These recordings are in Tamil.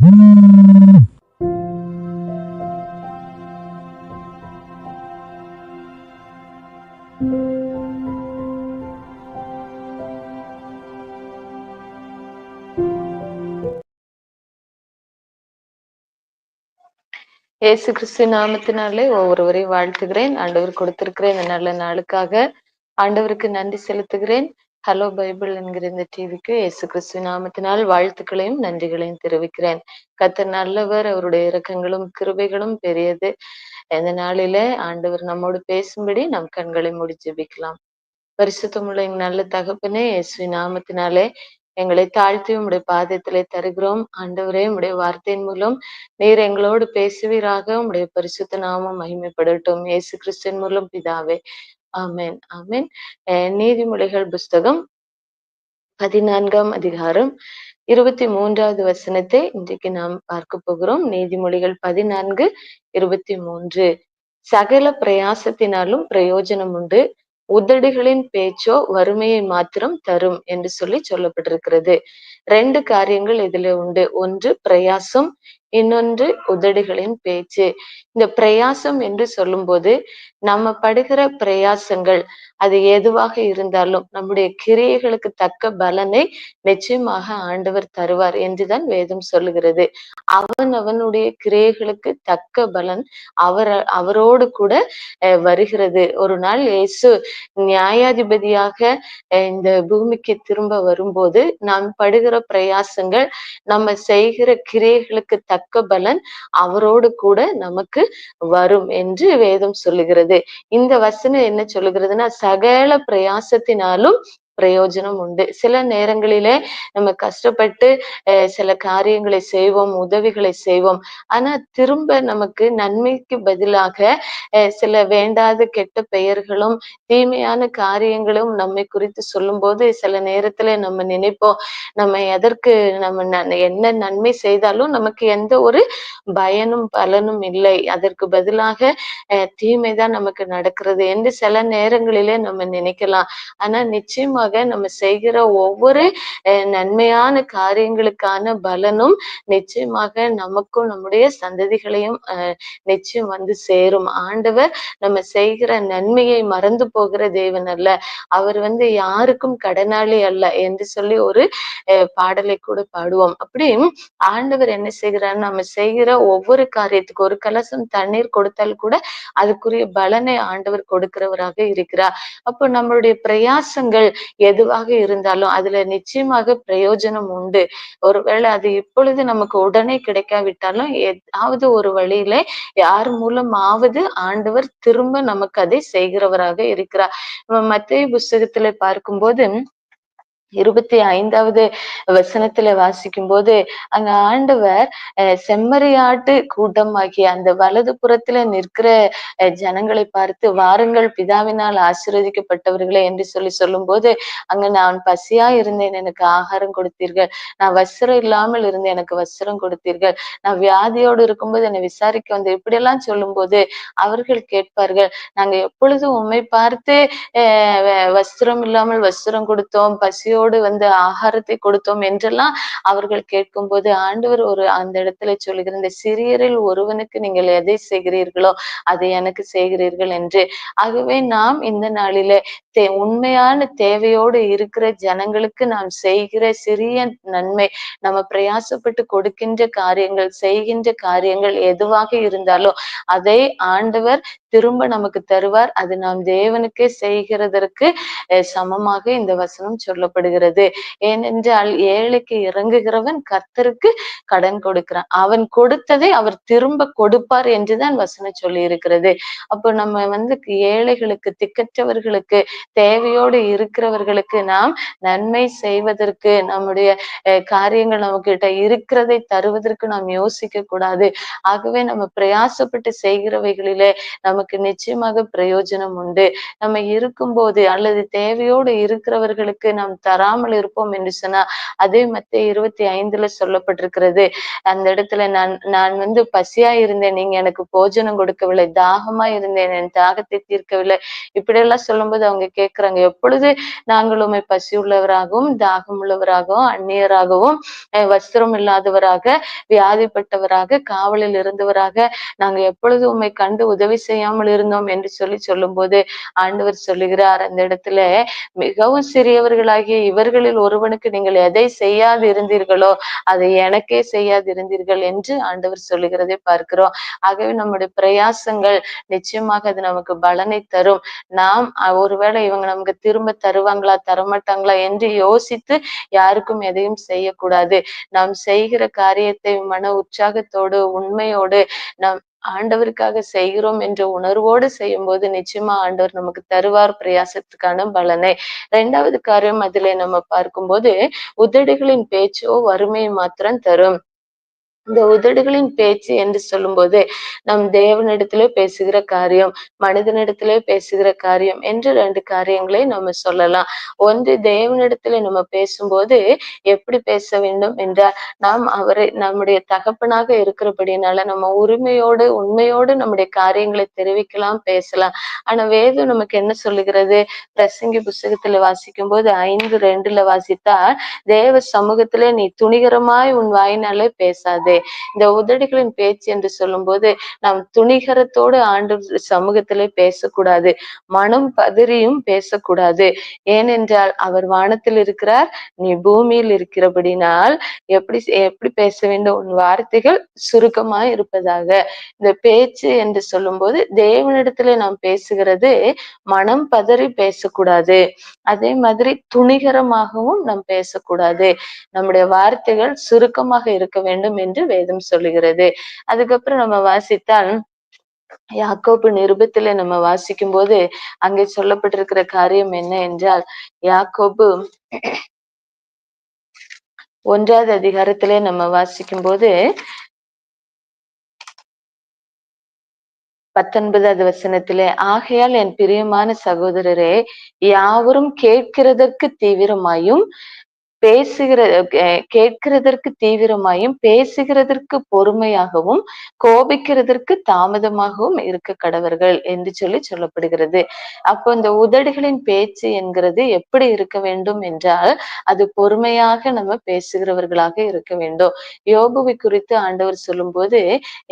இயேசு கிறிஸ்து நாமத்தினாலே ஒவ்வொருவரையும் வாழ்த்துகிறேன். ஆண்டவர் கொடுத்திருக்கிறேன் இந்த நல்ல நாளுக்காக ஆண்டவருக்கு நன்றி செலுத்துகிறேன். ஹலோ பைபிள் என்கிற இந்த டிவிக்கு இயேசு கிறிஸ்து நாமத்தினால் வாழ்த்துக்களையும் நன்றிகளையும் தெரிவிக்கிறேன். கத்தர் நல்லவர் அவருடைய இரக்கங்களும் கிருபைகளும் பெரியது. இந்த நாளில ஆண்டவர் நம்மோடு பேசும்படி நம் கண்களை மூடி ஜெபிக்கலாம். பரிசுத்தமுள்ள எங்க நல்ல தகப்பனே இயேசு நாமத்தினாலே எங்களை தாழ்த்தி உம்முடைய பாதத்திலே தருகிறோம். ஆண்டவரே உடைய வார்த்தையின் மூலம் நீர் எங்களோடு பேசுவீராக. உம்முடைய பரிசுத்த நாமம் மகிமைப்படட்டும். இயேசு கிறிஸ்தின் மூலம் பிதாவே ஆமேன் ஆமேன். நீதிமொழிகள் புஸ்தகம் பதினான்காம் அதிகாரம் இருபத்தி மூன்றாவது வசனத்தை இன்றைக்கு நாம் பார்க்க போகிறோம். நீதிமொழிகள் பதினான்கு இருபத்தி மூன்று சகல பிரயாசத்தினாலும் பிரயோஜனம் உண்டு. உதடுகளின் பேச்சோ வறுமையை மாத்திரம் தரும் என்று சொல்லி சொல்லப்பட்டிருக்கிறது. ரெண்டு காரியங்கள் இதுல உண்டு. ஒன்று பிரயாசம் இன்னொன்று உதடுகளின் பேச்சு. இந்த பிரயாசம் என்று சொல்லும்போது நம்ம படுகிற பிரயாசங்கள் அது எதுவாக இருந்தாலும் நம்முடைய கிரியைகளுக்கு தக்க பலனை நிச்சயமாக ஆண்டவர் தருவார் என்றுதான் வேதம் சொல்லுகிறது. அவன் அவனுடைய கிரியைகளுக்கு தக்க பலன் அவர் அவரோடு கூட அஹ், வருகிறது. ஒரு நாள் இயேசு நியாயாதிபதியாக இந்த பூமிக்கு திரும்ப வரும்போது நாம் படுகிற பிரயாசங்கள் நம்ம செய்கிற கிரியைகளுக்கு தக்க பலன் அவரோடு கூட நமக்கு வரும் என்று வேதம் சொல்லுகிறது. இந்த வசனம் என்ன சொல்லுகிறதுனா சகல பிரயாசத்தினாலும் பிரயோஜனம் உண்டு சில நேரங்களிலே நம்ம கஷ்டப்பட்டு அஹ், சில காரியங்களை செய்வோம் உதவிகளை செய்வோம். ஆனா திரும்ப நமக்கு நன்மைக்கு பதிலாக அஹ், சில வேண்டாத கெட்ட பெயர்களும் தீமையான காரியங்களும் நம்மை குறித்து சொல்லும்போது சில நேரத்துல நம்ம நினைப்போம் நம்ம எதற்கு நம்ம என்ன நன்மை செய்தாலும் நமக்கு எந்த ஒரு பயனும் பலனும் இல்லை. அதற்கு பதிலாக அஹ், தீமைதான் நமக்கு நடக்கிறது என்று சில நேரங்களிலே நம்ம நினைக்கலாம். ஆனா நிச்சயமா நிச்சயமாக நம்ம செய்கிற ஒவ்வொரு நன்மையான காரியங்களுக்கான பலனும் நிச்சயமாக நமக்கும் நம்முடைய சந்ததிகளையும் நிச்சயம் வந்து சேரும். ஆண்டவர் நம்ம செய்கிற நன்மையை மறந்து போகிற தேவன் அல்ல. அவர் வந்து யாருக்கும் கடனாளி அல்ல என்று சொல்லி ஒரு பாடலை கூட பாடுவோம். அப்படி ஆண்டவர் என்ன செய்கிறார்? நம்ம செய்கிற ஒவ்வொரு காரியத்துக்கு ஒரு கலசம் தண்ணீர் கொடுத்தால் கூட அதுக்குரிய பலனை ஆண்டவர் கொடுக்கிறவராக இருக்கிறார். அப்போ நம்மளுடைய பிரயாசங்கள் எதுவாக இருந்தாலும் அதுல நிச்சயமாக பிரயோஜனம் உண்டு. ஒருவேளை அது இப்பொழுது நமக்கு உடனே கிடைக்காவிட்டாலும் ஏதாவது ஒரு வழியில யார் மூலமாவது ஆண்டவர் திரும்ப நமக்கு அதை செய்கிறவராக இருக்கிறார். மத்திய புஸ்தகத்துல பார்க்கும்போது இருபத்தி ஐந்தாவது வசனத்துல வாசிக்கும் போது அங்க ஆண்டவர் அஹ், கூட்டம் ஆகிய அந்த வலது புறத்துல நிற்கிற ஜனங்களை பார்த்து வாருங்கள் பிதாவினால் ஆசீர்வதிக்கப்பட்டவர்களே என்று சொல்லி சொல்லும் போது அங்க நான் பசியா இருந்தேன் எனக்கு ஆகாரம் கொடுத்தீர்கள். நான் வஸ்திரம் இல்லாமல் இருந்தேன் எனக்கு வஸ்திரம் கொடுத்தீர்கள். நான் வியாதியோடு இருக்கும்போது என்னை விசாரிக்க வந்து இப்படியெல்லாம் சொல்லும்போது அவர்கள் கேட்பார்கள் நாங்க எப்பொழுதும் உண்மை பார்த்து அஹ், வஸ்திரம் இல்லாமல் வஸ்திரம் கொடுத்தோம் பசியோடு வந்து ஆகாரத்தை கொடுத்தோம் என்றெல்லாம் அவர்கள் கேட்கும்போது ஆண்டவர் ஒரு அந்த இடத்துல சொல்லுகிற இந்த சிறியரில் ஒருவனுக்கு நீங்கள் எதை செய்கிறீர்களோ அதை எனக்கு செய்கிறீர்கள் என்று. ஆகவே நாம் இந்த நாளிலே தே உண்மையான தேவையோடு இருக்கிற ஜனங்களுக்கு நாம் செய்கிற சிறிய நன்மை நம்ம பிரயாசப்பட்டு கொடுக்கின்ற காரியங்கள் செய்கின்ற காரியங்கள் எதுவாக இருந்தாலும் அதை ஆண்டவர் திரும்ப நமக்கு தருவார். அது நாம் தேவனுக்கே செய்கிறதற்கு சமமாக இந்த வசனம் சொல்லப்படுகிறது ஏனென்றால் ஏழைக்கு இறங்குகிறவன் கர்த்தருக்கு கடன் கொடுக்கிறான். அவன் கொடுத்ததை அவர் திரும்ப கொடுப்பார் என்றுதான் வசனம் சொல்லி இருக்கிறது அப்போ நம்ம வந்து ஏழைகளுக்கு திக்கற்றவர்களுக்கு தேவையோடு இருக்கிறவர்களுக்கு நாம் நன்மை செய்வதற்கு நம்முடைய காரியங்கள் நம்ம கிட்ட இருக்கிறதை தருவதற்கு நாம் யோசிக்க கூடாது ஆகவே நம்ம பிரயாசப்பட்டு செய்கிறவைகளிலே நமக்கு நிச்சயமாக பிரயோஜனம் உண்டு. நம்ம இருக்கும்போது அல்லது தேவையோடு இருக்கிறவர்களுக்கு நாம் தர தராமல் இருப்போம் என்று சொன்னா அதே மத்த இருபத்தி ஐந்துல சொல்லப்பட்டிருக்கிறது. அந்த இடத்துல நான் நான் வந்து பசியா இருந்தேன் நீங்க எனக்கு போஜனம் கொடுக்கவில்லை தாகமா இருந்தேன் என் தாகத்தை தீர்க்கவில்லை. இப்படி எல்லாம் சொல்லும்போது அவங்க கேட்கிறாங்க எப்பொழுது நாங்கள் உண்மை பசி உள்ளவராகவும் தாகம் உள்ளவராகவும் அந்நியராகவும் வஸ்திரம் இல்லாதவராக வியாதிப்பட்டவராக காவலில் இருந்தவராக நாங்க எப்பொழுது உண்மை கண்டு உதவி செய்யாமல் இருந்தோம்? என்று சொல்லி சொல்லும் போது ஆண்டவர் சொல்லுகிறார் அந்த இடத்துல மிகவும் சிறியவர்களாகிய இவர்களில் ஒருவனுக்கு நீங்கள் எதை செய்யாது இருந்தீர்களோ அதை எனக்கே செய்யாது இருந்தீர்கள் என்று ஆண்டவர் சொல்லுகிறதை பார்க்கிறோம். ஆகவே நம்முடைய பிரயாசங்கள் நிச்சயமாக அது நமக்கு பலனை தரும். நாம் ஒருவேளை இவங்க நமக்கு திரும்ப தருவாங்களா தரமாட்டாங்களா என்று யோசித்து யாருக்கும் எதையும் செய்யக்கூடாது. நாம் செய்கிற காரியத்தை மன உற்சாகத்தோடு உண்மையோடு நம் ஆண்டவருக்காக செய்கிறோம் என்ற உணர்வோடு செய்யும் போது நிச்சயமா ஆண்டவர் நமக்கு தருவார் பிரயாசத்துக்கான பலனை. ரெண்டாவது காரியம் அதுல நம்ம பார்க்கும்போது உதடுகளின் பேச்சோ வறுமையை மாத்திரம் தரும். இந்த உதடுகளின் பேச்சு என்று சொல்லும்போது நம் தேவனிடத்திலே பேசுகிற காரியம் மனிதனிடத்திலே பேசுகிற காரியம் என்று ரெண்டு காரியங்களை நம்ம சொல்லலாம். ஒன்று தேவனிடத்திலே நம்ம பேசும்போது எப்படி பேச வேண்டும் என்றால் நாம் அவரை நம்முடைய தகப்பனாக இருக்கிறபடினால நம்ம உரிமையோடு உண்மையோடு நம்முடைய காரியங்களை தெரிவிக்கலாம் பேசலாம். ஆனா வேதம் நமக்கு என்ன சொல்லுகிறது? பிரசங்கி புஸ்தகத்துல வாசிக்கும் போது ஐந்து ரெண்டுல வாசித்தால் தேவ சமூகத்திலே நீ துணிகரமாய் உன் வாயினாலே பேசாதே. இந்த உதடுகளின் பேச்சு என்று சொல்லும் போது நாம் துணிகரத்தோடு ஆண்டு சமூகத்திலே பேசக்கூடாது மனம் பதறியும் பேசக்கூடாது. ஏனென்றால் அவர் வானத்தில் இருக்கிறார் நீ பூமியில் இருக்கிறபடினால் எப்படி எப்படி பேச வேண்டும்? உன் வார்த்தைகள் சுருக்கமா இருப்பதாக. இந்த பேச்சு என்று சொல்லும் போது தேவனிடத்துல நாம் பேசுகிறது மனம் பதறி பேசக்கூடாது. அதே மாதிரி துணிகரமாகவும் நாம் பேசக்கூடாது. நம்முடைய வார்த்தைகள் சுருக்கமாக இருக்க வேண்டும் என்று வேதம் சொல்லுகிறது. அதுக்கப்புறம் நம்ம வாசித்தால் யாக்கோப்பு நிருபத்துல நம்ம வாசிக்கும் போது அங்கே சொல்லப்பட்டிருக்கிற காரியம் என்ன என்றால் யாக்கோபு ஒன்றாவது அதிகாரத்திலே நம்ம வாசிக்கும் போது பத்தொன்பதாவது வசனத்திலே ஆகையால் என் பிரியமான சகோதரரே யாவரும் கேட்கிறதற்கு தீவிரமாயும் பேசுகிற கேட்கிறதற்கு தீவிரமாயும் பேசுகிறதற்கு பொறுமையாகவும் கோபிக்கிறதற்கு தாமதமாகவும் இருக்க கடவர்கள் என்று சொல்லி சொல்லப்படுகிறது. அப்போ இந்த உதடுகளின் பேச்சு என்கிறது எப்படி இருக்க வேண்டும் என்றால் அது பொறுமையாக நம்ம பேசுகிறவர்களாக இருக்க வேண்டும். யோபுவை குறித்து ஆண்டவர் சொல்லும்போது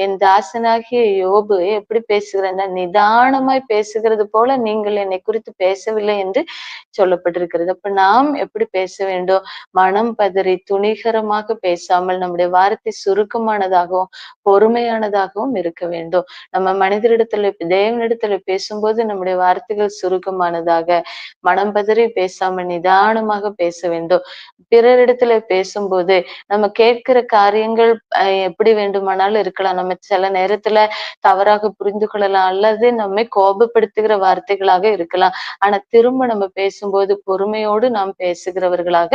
என் தாசனாகிய யோபு எப்படி பேசுகிறேன்னா நிதானமாய் பேசுகிறது போல நீங்கள் என்னை குறித்து பேசவில்லை என்று சொல்லப்பட்டிருக்கிறது. அப்ப நாம் எப்படி பேச வேண்டும்? மனம் பதறி துணிகரமாக பேசாமல் நம்முடைய வார்த்தை சுருக்கமானதாகவும் பொறுமையானதாகவும் இருக்க வேண்டும். நம்ம மனிதரிடத்துல தேவனிடத்துல பேசும்போது நம்முடைய வார்த்தைகள் சுருக்கமானதாக மனம் பதறி பேசாமல் நிதானமாக பேச வேண்டும். பிறரிடத்துல பேசும்போது நம்ம கேட்கிற காரியங்கள் எப்படி வேண்டுமானாலும் இருக்கலாம். நம்ம சில நேரத்துல தவறாக புரிந்து கொள்ளலாம் அல்லது நம்மை கோபப்படுத்துகிற வார்த்தைகளாக இருக்கலாம். ஆனா திரும்ப நம்ம பேசும்போது பொறுமையோடு நாம் பேசுகிறவர்களாக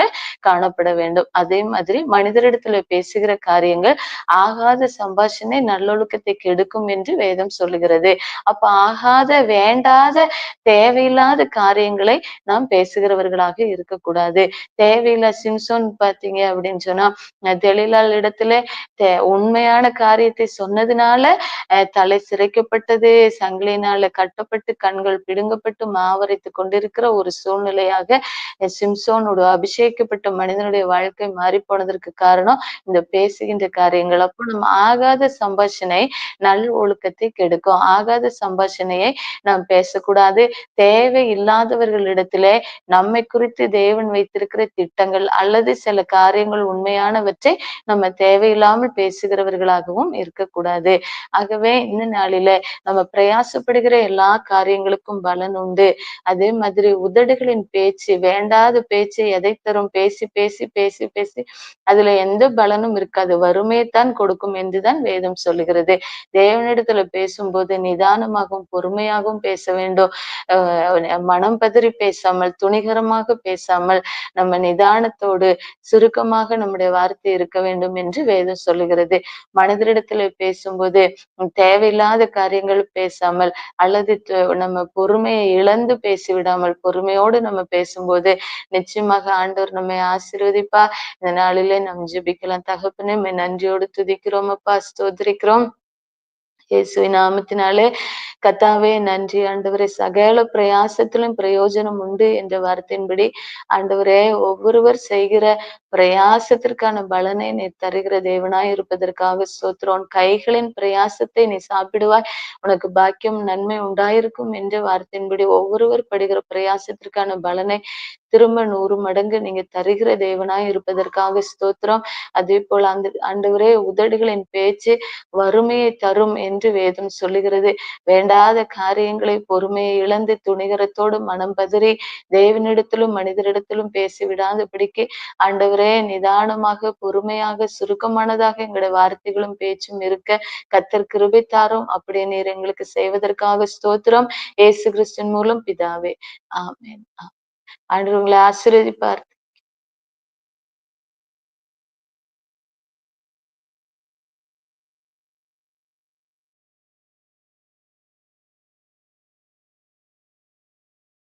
காணப்பட வேண்டும். அதே மாதிரி மனிதரிடத்துல பேசுகிற காரியங்கள் ஆகாத சம்பாஷணை நல்லொழுக்கத்தை கெடுக்கும் என்று வேதம் சொல்லுகிறது. அப்ப ஆகாத வேண்டாத தேவையில்லாத காரியங்களை நாம் பேசுகிறவர்களாக இருக்கக்கூடாது. தேவையில்லா சிம்சோன் பாத்தீங்க அப்படின்னு சொன்னா தெளிலால் இடத்துல உண்மையான காரியத்தை சொன்னதுனால தலை சிறைக்கப்பட்டது சங்கிலினால கட்டப்பட்டு கண்கள் பிடுங்கப்பட்டு மாவரைத்து கொண்டிருக்கிற ஒரு சூழ்நிலையாக சிம்சோனோட அபிஷேகப்பட்ட மனிதனுடைய வாழ்க்கை மாறி போனதற்கு காரணம் இந்த பேசுகின்ற காரியங்கள். அப்போ நம்ம ஆகாத சம்பாஷணை நல் ஒழுக்கத்தை கெடுக்கும். ஆகாத சம்பாஷணையை நாம் பேசக்கூடாது. தேவை இல்லாதவர்களிடத்திலே நம்மை குறித்து தேவன் வைத்திருக்கிற திட்டங்கள் அல்லது சில காரியங்கள் உண்மையானவற்றை நம்ம தேவையில்லாமல் பேசுகிறவர்களாகவும் இருக்கக்கூடாது. ஆகவே இந்த நாளில நம்ம பிரயாசப்படுகிற எல்லா காரியங்களுக்கும் பலன் உண்டு. அதே மாதிரி உதடுகளின் பேச்சு வேண்டாத பேச்சு எதை தரும் பேச்சு பேசி பேசி பேசி பேசி அதுல எந்த பலனும் இருக்காது. வறுமையைத்தான் கொடுக்கும் என்றுதான் வேதம் சொல்லுகிறது. தேவனிடத்துல பேசும்போது நிதானமாகவும் பொறுமையாகவும் பேச வேண்டும். மனம் பதறி பேசாமல் துணிகரமாக பேசாமல் நம்ம நிதானத்தோடு சுருக்கமாக நம்முடைய வார்த்தை இருக்க வேண்டும் என்று வேதம் சொல்லுகிறது. மனிதரிடத்துல பேசும்போது தேவையில்லாத காரியங்கள் பேசாமல் அல்லது நம்ம பொறுமையை இழந்து பேசிவிடாமல் பொறுமையோடு நம்ம பேசும்போது நிச்சயமாக ஆண்டவர் நம்மை ஆசீர்வதிப்பா. இந்த நாளிலே நம் ஜெபிக்கலாம். தகப்பனே நன்றியோடு துதிக்கிறோம். அப்பா ஸ்தோத்திரிக்கிறோம். இயேசுவின் நாமத்தினாலே கத்தாவே நன்றி ஆண்டவரே. சகல பிரயாசத்திலும் பிரயோஜனம் உண்டு என்ற வார்த்தையின்படி ஆண்டவரே ஒவ்வொருவர் செய்கிற பிரயாசத்திற்கான பலனை நீ தருகிற தேவனாய் இருப்பதற்காக சோத்திரோன் கைகளின் பிரயாசத்தை நீ சாப்பிடுவாய். உனக்கு பாக்கியம் நன்மை உண்டாயிருக்கும் என்ற வார்த்தையின்படி ஒவ்வொருவர் படுகிற பிரயாசத்திற்கான பலனை திரும்ப நூறு மடங்கு நீங்க தருகிற தேவனாய் இருப்பதற்காக ஸ்தோத்திரம். அதே போல அந்த ஆண்டவரே உதடுகளின் பேச்சு வறுமையை தரும் என்று வேதம் சொல்லுகிறது. வேண்டாத காரியங்களை பொறுமையை இழந்து துணிகரத்தோடு மனம் பதறி தேவனிடத்திலும் மனிதரிடத்திலும் பேசிவிடாதபடிக்கு ஆண்டவரே நிதானமாக பொறுமையாக சுருக்கமானதாக எங்களுடைய வார்த்தைகளும் பேச்சும் இருக்க கத்தர் கிருபை தாரும். அப்படி நீர் எங்களுக்கு செய்வதற்காக ஸ்தோத்திரம். ஏசு கிறிஸ்டின் மூலம் பிதாவே. ஆமேன். ஆண்டு உங்களை ஆசீர்வதிப்பார்.